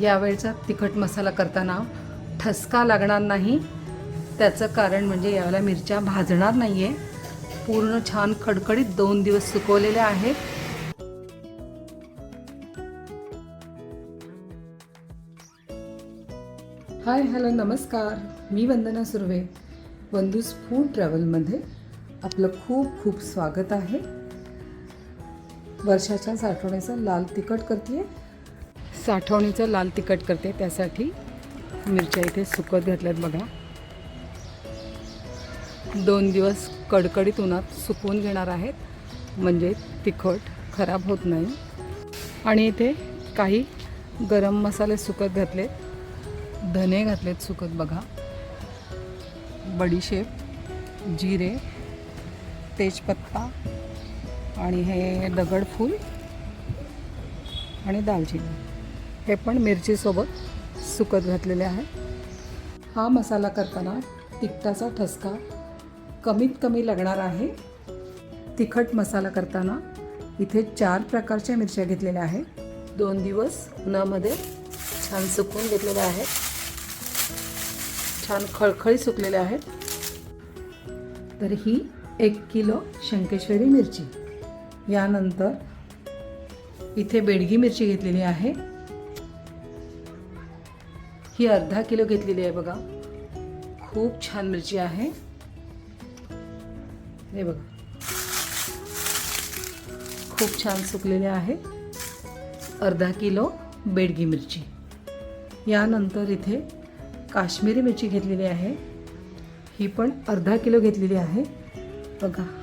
यावेळचा तिखट मसाला करताना ठसका लागणार नाही. त्याचं कारण म्हणजे यावेळेला मिरच्या भाजणार नाही आहे पूर्ण छान खडखडीत दोन दिवस सुकवलेल्या आहेत. हाय हॅलो नमस्कार. मी वंदना सुर्वे वंदूस फूड ट्रॅव्हलमध्ये आपलं खूप खूप स्वागत आहे. वर्षाच्या साठवणीचं लाल तिखट करते साठवणीचं लाल तिखट करते त्यासाठी मिरच्या इथे सुकत घातल्यात बघा. दोन दिवस कडकडीत उन्हात सुकवून घेणार आहेत म्हणजे तिखट खराब होत नाही. आणि इथे काही गरम मसाले सुकत घातलेत धने घातलेत सुकत बघा. बडीशेप जिरे तेजपत्ता आणि हे दगडफूल आणि दालचिनी. हे पण मिरचीसोबत सुकत घातलेले आहे. हा मसाला करताना तिखटाचा ठसका कमीत कमी लागणार आहे. तिखट मसाला करताना इथे चार प्रकारच्या मिरच्या घेतलेल्या आहेत. दोन दिवस उन्हामध्ये छान सुकवून घेतलेल्या आहेत. छान खळखळी सुकलेल्या आहेत. तर ही एक किलो शंकेश्वरी मिरची. यानंतर इथे बेडगी मिरची घेतलेली आहे. ही अर्धा किलो घेतलेली आहे बघा. खूप छान मिरची आहे. हे बघा. खूप छान सुकलेले आहे. अर्धा किलो बेडगी मिरची. यानंतर इथे काश्मीरी मिरची घेतलेली आहे. ही पण अर्धा किलो घेतलेली आहे. बघा.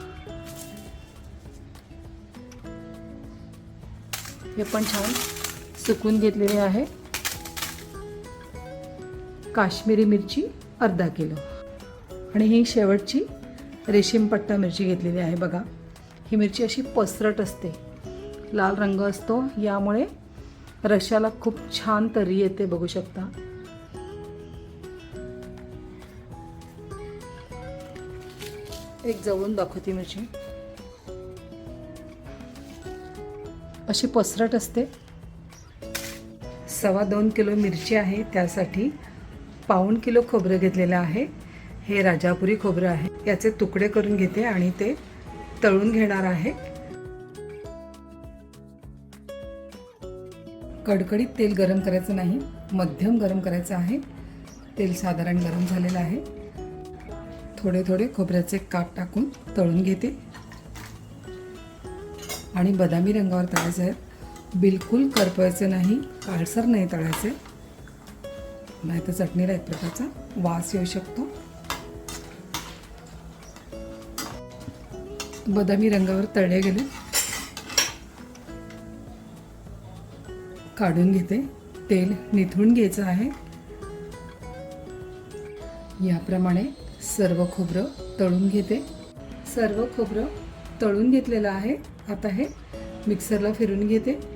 हे पण छान सुकून घेतलेले आहे. काश्मीरी मिरची अर्धा किलो. आणि ही शेवटची रेशीम पट्टा मिरची घेतलेली आहे बघा. ही मिरची अशी पसरट असते. लाल रंग असतो. यामुळे रश्याला खूप छान तरी येते बघू शकता. एक जवळून दाखवते मिरची. अशी पसरट असते. सव्वा दोन किलो मिरची आहे त्यासाठी पाऊण किलो खोबरं घेतलेलं आहे. हे राजापुरी खोबरं आहे. याचे तुकडे करून घेते आणि ते तळून घेणार आहे. कडकडीत तेल गरम करायचं नाही. मध्यम गरम करायचं आहे. तेल साधारण गरम झालेलं आहे. थोडे थोडे खोबऱ्याचे काप टाकून तळून घेते. आणि बदामी रंगावर तळायचे आहेत बिलकुल करपवायचे नाही. काळसर नाही तळायचे. नाही तर चटणीला एक प्रकारचा वास येऊ शकतो. बदामी रंगावर तळले गेले. काढून घेते. तेल निथळून घ्यायचं आहे. याप्रमाणे सर्व खोबरं तळून घेते. सर्व खोबरं तळून घेतलेलं आहे. आता हे मिक्सरला फिरून घेते.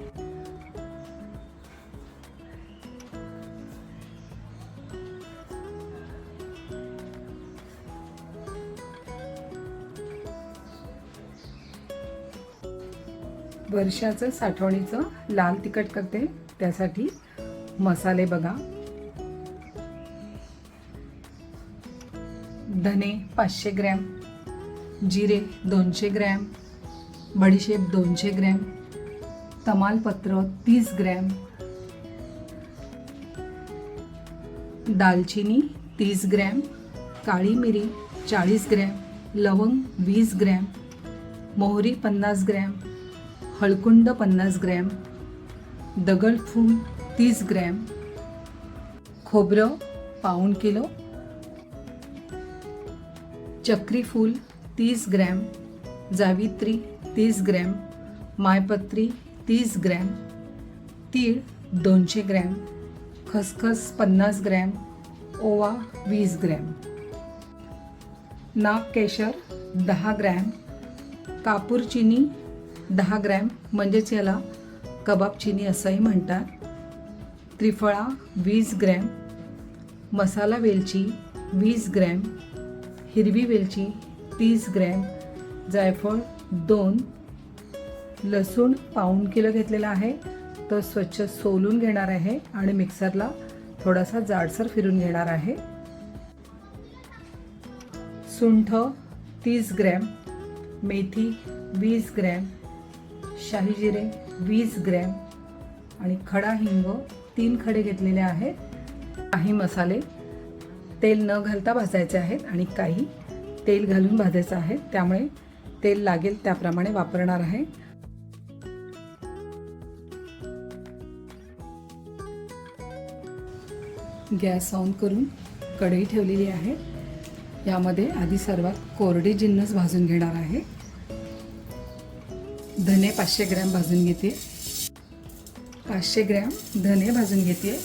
वर्षाचं साठवणीचं लाल तिखट करते. त्यासाठी मसाले बघा. धने पाचशे ग्रॅम जिरे दोनशे ग्रॅम बडीशेप दोनशे ग्रॅम तमालपत्र तीस ग्रॅम दालचिनी तीस ग्रॅम काळी मिरी चाळीस ग्रॅम लवंग वीस ग्रॅम मोहरी पन्नास ग्रॅम हळकुंड पन्नास ग्रॅम दगडफूल तीस ग्रॅम खोबरं पाऊण किलो चक्रीफूल तीस ग्रॅम जावित्री तीस ग्रॅम मायपत्री तीस ग्रॅम तीळ दोनशे ग्रॅम खसखस पन्नास ग्रॅम ओवा वीस ग्रॅम. नागकेशर दहा ग्रॅम कापूरचिनी दहा ग्रॅम म्हणजेच याला कबाब चिनी असंही म्हणतात. त्रिफळा वीस ग्रॅम. मसाला वेलची वीस ग्रॅम. हिरवी वेलची तीस ग्रॅम. जायफळ दोन. लसूण पाऊण किलो घेतलेला आहे. तो स्वच्छ सोलून घेणार आहे आणि मिक्सरला थोडासा जाडसर फिरून घेणार आहे. सुंठ तीस ग्रॅम. मेथी वीस ग्रॅम. शाही जिरे वीस ग्रॅम आणि खडा हिंग तीन खडे घेतलेले आहेत. काही मसाले तेल न घालता भाजायचे आहेत आणि काही तेल घालून भाजायचं आहे त्यामुळे तेल लागेल त्याप्रमाणे वापरणार आहे. गॅस ऑन करून कढई ठेवलेली आहे. यामध्ये आधी सर्वात कोरडी जिन्नस भाजून घेणार आहे. धने पाचशे ग्रॅम भाजून घेते. पाचशे ग्रॅम धने भाजून घेते.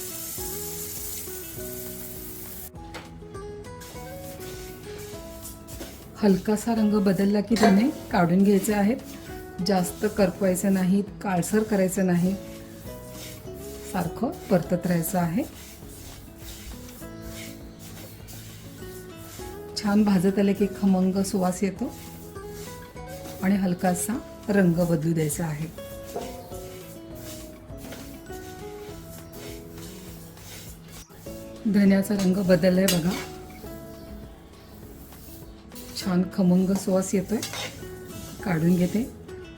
हलकासा रंग बदलला की धने काढून घ्यायचे आहेत. जास्त करपवायचं नाहीत काळसर करायचं नाही सारखं परतत राहायचं आहे. छान भाजत आले की खमंग सुवास येतो. आणि हलकासा रंग बदलू द्यायचा आहे. धन्याचा रंग बदललाय बघा. छान खमंग सुवास येतोय. काढून घेते.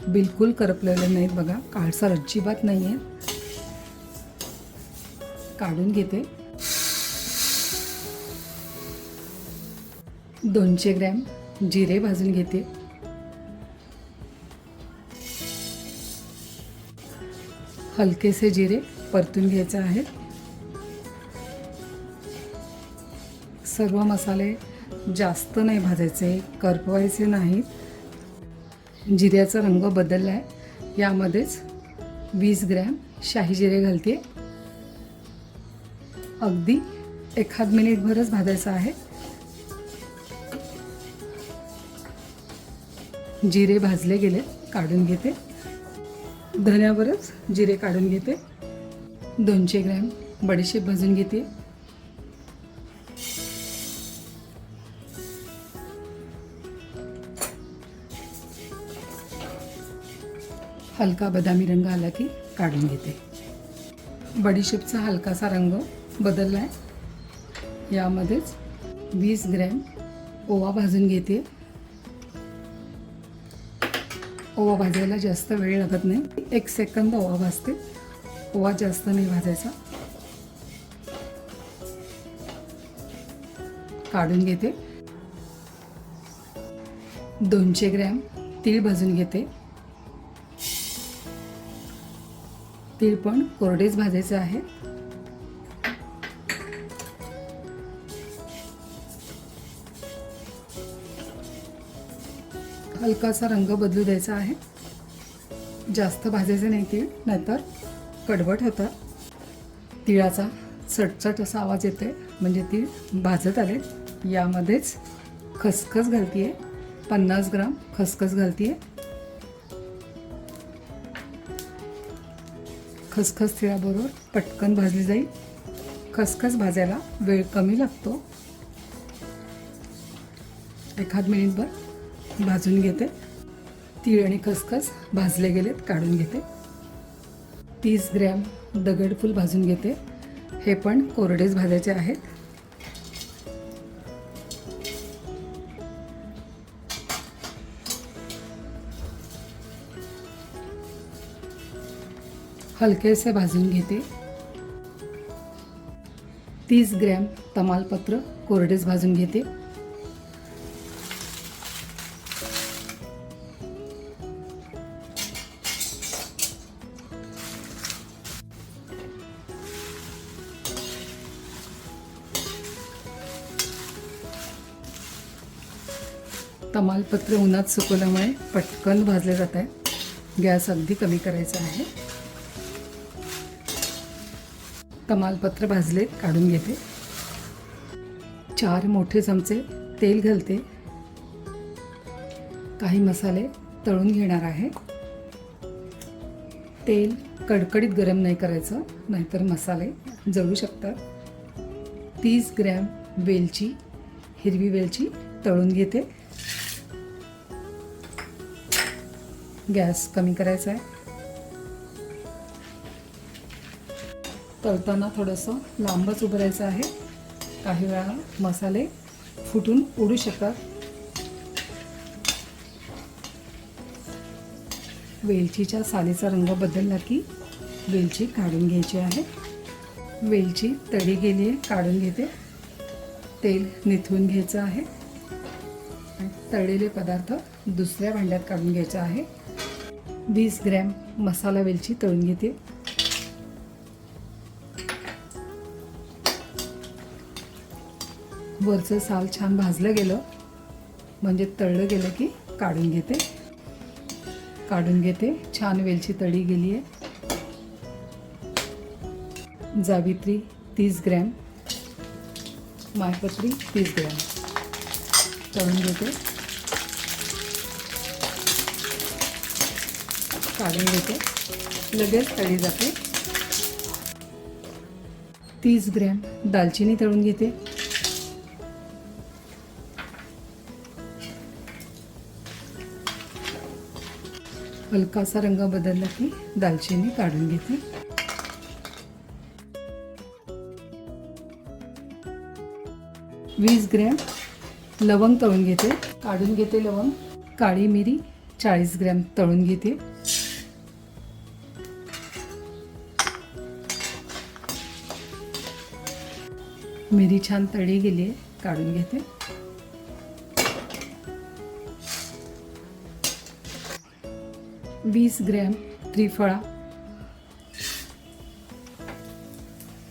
बिलकुल करपलेलं नाहीत बघा. काळसर अजिबात नाही आहे काढून घेते. दोनशे ग्रॅम जिरे भाजून घेते. हलकेसे जिरे परतून घ्यायचे आहेत. सर्व मसाले जास्त नाही भाजायचे करपवायचे नाहीत. जिऱ्याचा रंग बदलला आहे यामध्येच वीस ग्रॅम शाही जिरे घालते. अगदी एखाद मिनिटभरच भाजायचं आहे. जिरे भाजले गेले काढून घेते. धण्यावरच जिरे काढून घेते. दोनशे ग्रॅम बडीशेप भाजून घेते. हलका बदामी रंग आला की काढून घेते. बडीशेपचा हलकासा रंग बदलला आहे यामध्येच वीस ग्रॅम ओवा भाजून घेते. ओवा भाजायला जास्त वेळ लागत नाही. एक सेकंद ओवा भाजते. ओवा जास्त नाही भाजायचा. काढून घेते. दोनशे ग्रॅम तीळ भाजून घेते. तीळ पण कोरडेच भाजायचं आहे. हलकासा रंग बदलू द्यायचा आहे. जास्त भाजायचे नाही तीळ नाहीतर कडवट होतात तिळाचा चटचट असा आवाज येते म्हणजे तीळ भाजत आले. यामध्येच खसखस घालतीये. पन्नास ग्राम खसखस घालतीये. खसखस तिळाबरोबर पटकन भाजली जाईल. खसखस भाजायला वेळ कमी लागतो. एखाद मिनिटभर भाजून घेते. तीळ आणि खसखस भाजले गेलेत काढून घेते. तीस ग्रॅम दगडफूल भाजून घेते. हे पण कोरडेच भाजायचे आहेत. हलकेसे भाजून घेते. तीस ग्रॅम तमालपत्र कोरडेच भाजून घेते. तमालपत्र उन्हात सुकवल्यामुळे पटकन भाजले जात आहे. गॅस अगदी कमी करायचा आहे. तमालपत्र भाजले काढून घेते. चार मोठे चमचे तेल घालते. काही मसाले तळून घेणार आहे. तेल कडकडीत गरम नाही करायचं नाहीतर मसाले जळू शकतात. तीस ग्रॅम वेलची हिरवी वेलची तळून घेते. गॅस कमी करायचा आहे. तळताना थोडंसं लांबच उभरायचं आहे. काही वेळा मसाले फुटून उडू शकतात. वेलचीच्या सालीचा रंग बदलला की वेलची काढून घ्यायची आहे. वेलची तळी गेली आहे काढून घेते. तेल निथळून घ्यायचं आहे. तळलेले पदार्थ दुसऱ्या भांड्यात काढून घ्यायचं आहे. वीस ग्रॅम मसाला वेलची तळून घेते. वरचं साल छान भाजलं गेलं. म्हणजे तळलं गेलं की काढून घेते. काढून घेते. छान वेलची तळी गेली आहे. जावित्री तीस ग्रॅम. मायपत्री तीस ग्रॅम. तळून घेते. काढून घेते. लगेच तळी जाते. तीस ग्रॅम दालचिनी तळून घेते. हलकासा रंग बदलला की दालचिनी काढून घेते. वीस ग्रॅम लवंग तळून घेते. काढून घेते लवंग. काळी मिरी चाळीस ग्रॅम तळून घेते. मिरी छान तळी गेली आहे काढून घेते. वीस ग्रॅम त्रिफळा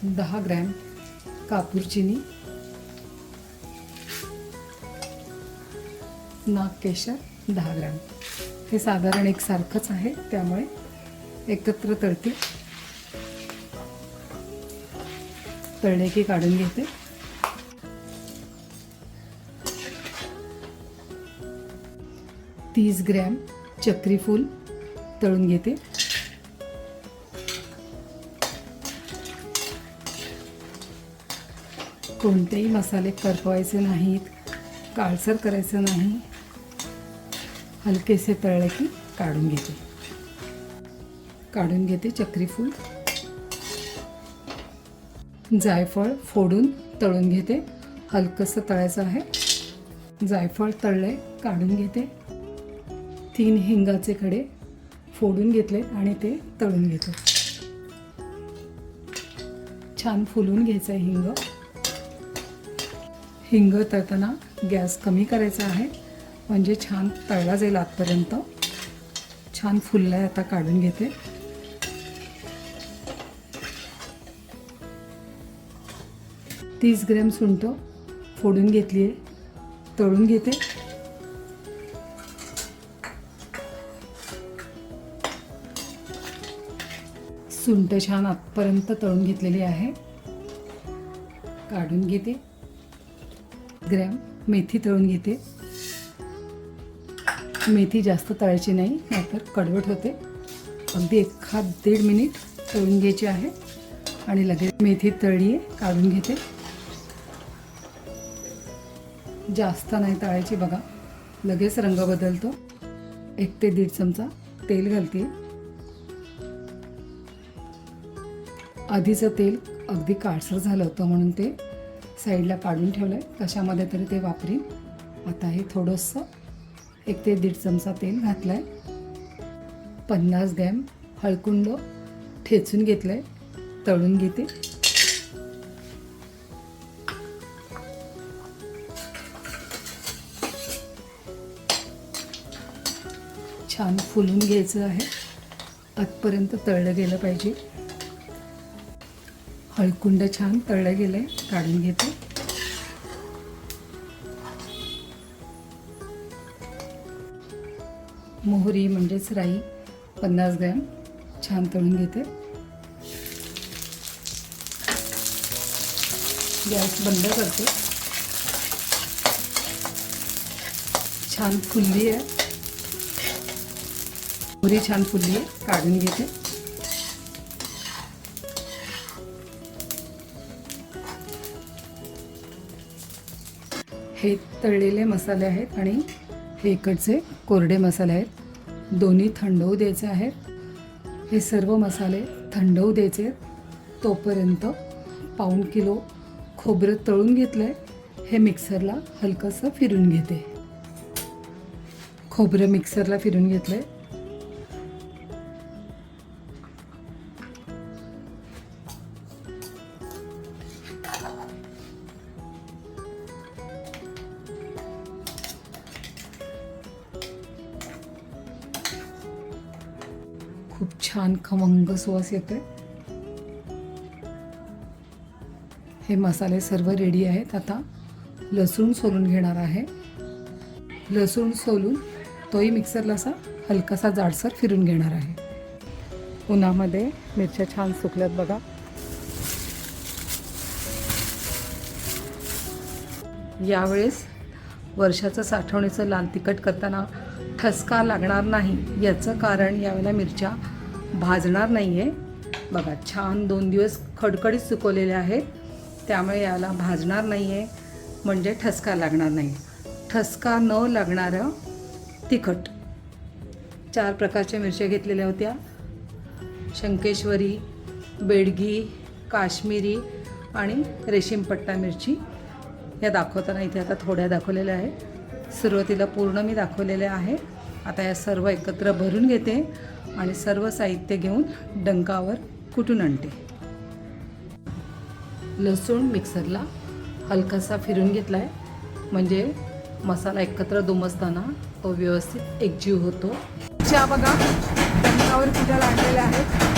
दहा ग्रॅम कापूर चिनी नागकेशर दहा ग्रॅम. हे साधारण एकसारखंच आहे त्यामुळे एकत्र तळते तळले की काढून घेते. तीस ग्रॅम चक्रीफूल तळून घेते. कोणतेही मसाले करपवायचे नाहीत काळसर करायचं नाही. हलकेसे तळले की काढून घेते. काढून घेते चक्रीफूल. जायफळ फोडून तळून घेते. हलकंसं तळायचं आहे. जायफळ तळले काढून घेते. तीन हिंगाचे कडे फोडून घेतले आणि ते तळून घेतो. छान फुलून घ्यायचं आहे हिंग. हिंग तळताना गॅस कमी करायचा आहे. म्हणजे छान तळला जाईल आतपर्यंत. छान फुलला आहे आता काढून घेते. तीस ग्रॅम सुंठ फोडून घेतली आहे. तळून घेते. सुंठ छान आतपर्यंत तळून घेतलेली आहे. काढून घेते. ग्रॅम मेथी तळून घेते. मेथी जास्त तळायची नाही नाहीतर कडवट होते. अगदी एखाद दीड मिनिट तळून घ्यायची आहे. आणि लगेच मेथी तळी काढून घेते. जास्त नाही तळायची बघा. लगेच रंग बदलतो. एक ते दीड चमचा तेल घालते. आधीचं तेल अगदी काळसर झालं होतं म्हणून ते साईडला काढून ठेवलं आहे कशामध्ये तरी ते वापरीन. आता हे थोडंसं एक ते दीड चमचा तेल घातलं आहे पन्नास ग्रॅम हळकुंड ठेचून घेतलं आहे तळून घेते. छान फुलून घ्यायचं आहे. आतपर्यंत तळलं गेलं पाहिजे. हळकुंड छान तळलं गेलं आहे काढून घेते. मोहरी म्हणजेच राई पन्नास ग्रॅम छान तळून घेते. गॅस बंद करते. छान फुलली आहे. मोहरी छान फुलली आहे. काढून घेते. हे तळलेले मसाले आहेत आणि हे इकडचे कोरडे मसाले आहेत. दोन्ही थंड होऊ द्यायचे आहेत. हे सर्व मसाले थंड होऊ द्यायचे आहेत. तोपर्यंत पाऊण किलो खोबरं तळून घेतलं आहे हे मिक्सरला हलकंसं फिरून घेते. खोबरं मिक्सरला फिरून घेतलं आहे खमंग सुवास येतोय? हे मसाले सर्व रेडी आहेत. आता लसूण सोलून घेणार आहे. लसूण सोलून तोही मिक्सरला असा हलकासा जाडसर फिरून घेणार आहे. उन्हामध्ये मिरच्या छान सुकल्यात बघा. यावेळेस वर्षाचं साठवणीचं लाल तिखट करताना ठसका लागणार नाही. याचं कारण यावेळेला मिरच्या भाजणार नाही आहे बघा छान दोन दिवस खडखडीत सुकवलेले आहेत. त्यामुळे याला भाजणार नाही आहे म्हणजे ठसका लागणार नाही. ठसका न लागणारं तिखट. चार प्रकारच्या मिरच्या घेतलेल्या होत्या. शंकेश्वरी बेडगी काश्मीरी आणि रेशीमपट्टा मिरची. या दाखवताना इथे आता थोड्या दाखवलेल्या आहेत. सुरुवातीला पूर्ण मी दाखवलेल्या आहे आता या सर्व एकत्र भरून घेते. आणि सर्व साहित्य घेऊन डंकावर कुटून आणते? लसूण मिक्सरला हलकासा फिरून घेतला आहे म्हणजे मसाला एकत्र दुमसताना तो व्यवस्थित एकजीव होतो. चहा बघा डंकावर कुठाला आणलेल्या आहेत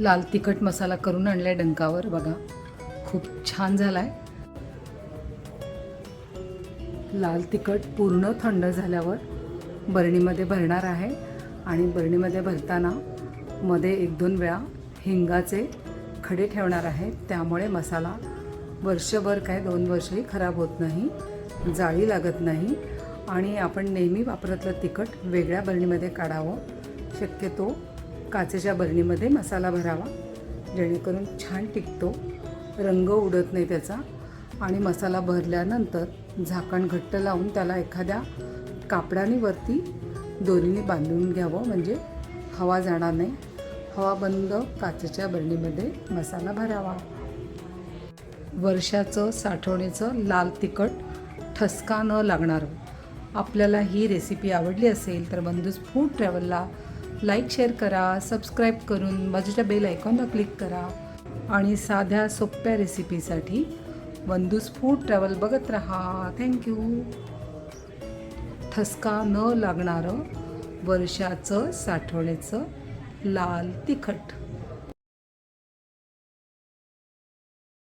लाल तिखट मसाला करून आणलाय डंकावर. बघा खूप छान झालाय. लाल तिखट पूर्ण थंड झाल्यावर बरणीमध्ये भरणार आहे. आणि बरणीमध्ये भरताना मध्ये एक दोन वेळा हिंगाचे खडे ठेवणार आहे. त्यामुळे मसाला वर्षभर काय दोन वर्षही खराब होत नाही जाळी लागत नाही. आणि आपण नेहमी वापरातलं तिखट वेगळ्या बरणीमध्ये काढावं. शक्यतो काचेच्या बरणीमध्ये मसाला भरावा. जेणेकरून छान टिकतो. रंग उडत नाही त्याचा. आणि मसाला भरल्यानंतर झाकण घट्ट लावून त्याला एखाद्या कापडाने वरती दोरीने बांधून घ्यावं. म्हणजे हवा जाणार नाही. हवा बंद काचेच्या बरणीमध्ये मसाला भरावा. वर्षाचं साठवणीचं लाल तिखट ठसका न लागणार. आपल्याला ही रेसिपी आवडली असेल तर बंधूस फूड ट्रॅव्हलला लाईक शेअर करा सबस्क्राईब करून बाजूच्या बेल आयकॉनला क्लिक करा. आणि साध्या सोप्या रेसिपीसाठी वंदूस फूड ट्रॅव्हल बघत राहा. थँक्यू ठसका न लागणारं वर्षाचं साठवणीचं लाल तिखट.